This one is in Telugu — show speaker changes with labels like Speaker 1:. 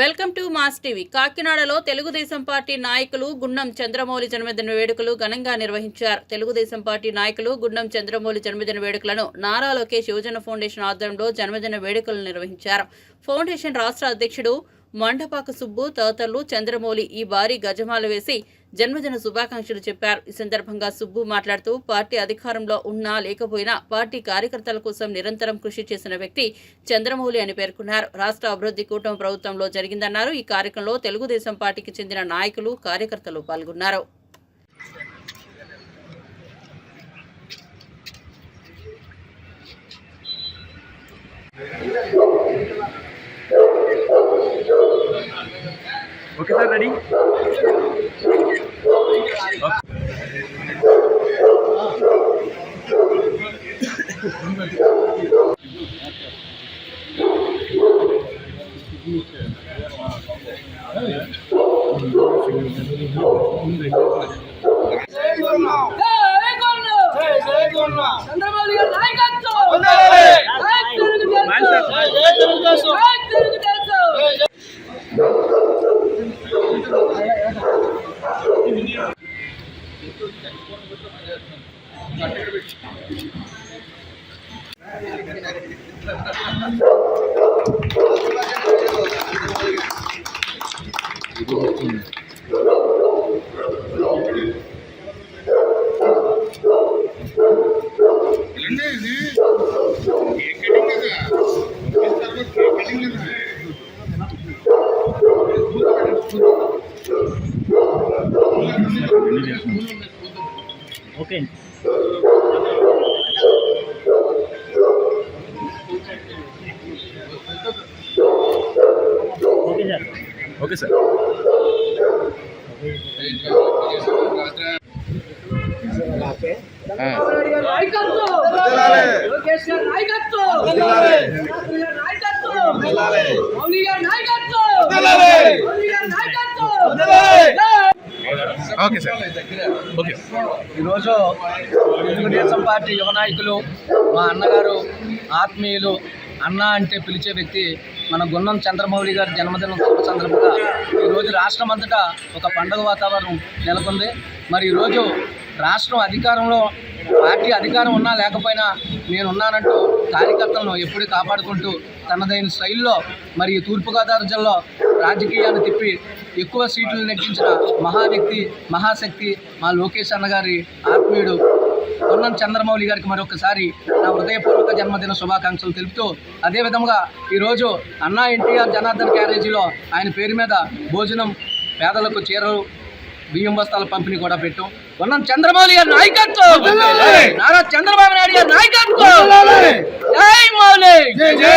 Speaker 1: Welcome to mass TV. కాకినాడలో తెలుగుదేశం పార్టీ నాయకులు గుండం చంద్రమౌళి జన్మదిన వేడుకలు ఘనంగా నిర్వహించారు. తెలుగుదేశం పార్టీ నాయకులు గుండం చంద్రమౌళి జన్మదిన వేడుకలను నారా లోకేష్ యువజన ఫౌండేషన్ ఆధ్వర్యంలో జన్మదిన వేడుకలు నిర్వహించారు. ఫౌండేషన్ రాష్ట్ర అధ్యక్షుడు మండపాక సుబ్బు తదితరులు చంద్రమౌళి ఈ భారీ గజమాల వేసి జన్మదిన శుభాకాంక్షలు చెప్పారు. ఈ సందర్భంగా సుబ్బు మాట్లాడుతూ పార్టీ అధికారంలో ఉన్నా లేకపోయినా పార్టీ కార్యకర్తల కోసం నిరంతరం కృషి చేసిన వ్యక్తి చంద్రమౌళి అని పేర్కొన్నారు. రాష్ట్ర అభివృద్ధి కూటమి ప్రభుత్వంలో జరిగిందన్నారు. ఈ కార్యక్రమంలో తెలుగుదేశం పార్టీకి చెందిన నాయకులు కార్యకర్తలు పాల్గొన్నారు.
Speaker 2: Okay sir ready?
Speaker 3: జై కొల్లు
Speaker 4: జై కొన్న
Speaker 3: చంద్రబాబు గారి నాయకత్వం
Speaker 4: వందనాలు.
Speaker 3: జై తెలుగుదేశం
Speaker 4: జై తెలుగుదేశం
Speaker 3: జై Telugu Desam
Speaker 2: okay okay okay sir. Okay.
Speaker 5: ఈరోజు తెలుగుదేశం పార్టీ యువ నాయకులు మా అన్నగారు ఆత్మీయులు అన్న అంటే పిలిచే వ్యక్తి మన గున్నం చంద్రమౌళి గారి జన్మదినం శుభ సందర్భంగా ఈరోజు రాష్ట్రం అంతటా ఒక పండుగ వాతావరణం నెలకొంది. మరి ఈరోజు రాష్ట్రం అధికారంలో పార్టీ అధికారం ఉన్నా లేకపోయినా నేనున్నానంటూ కార్యకర్తలను ఎప్పుడూ కాపాడుకుంటూ తనదైన శైలిలో మరి తూర్పుగోదావరి జిల్లాలో రాజకీయాన్ని తిప్పి ఎక్కువ సీట్లు నెగ్గించిన మహా వ్యక్తి మహాశక్తి మా లోకేష్ అన్నగారి ఆత్మీయుడు ఉన్నం చంద్రమౌళి గారికి మరొకసారి నా హృదయపూర్వక జన్మదిన శుభాకాంక్షలు తెలుపుతూ అదేవిధంగా ఈరోజు అన్నా ఎన్టీఆర్ జనార్దన్ క్యారేజీలో ఆయన పేరు మీద భోజనం పేదలకు చీరలు బియ్యం బస్తాల పంపిణీ కూడా పెట్టాం. ఉన్నాం చంద్రమౌళి గారి నాయకత్వం! నారా చంద్రబాబు నాయుడు గారి నాయకత్వం! జై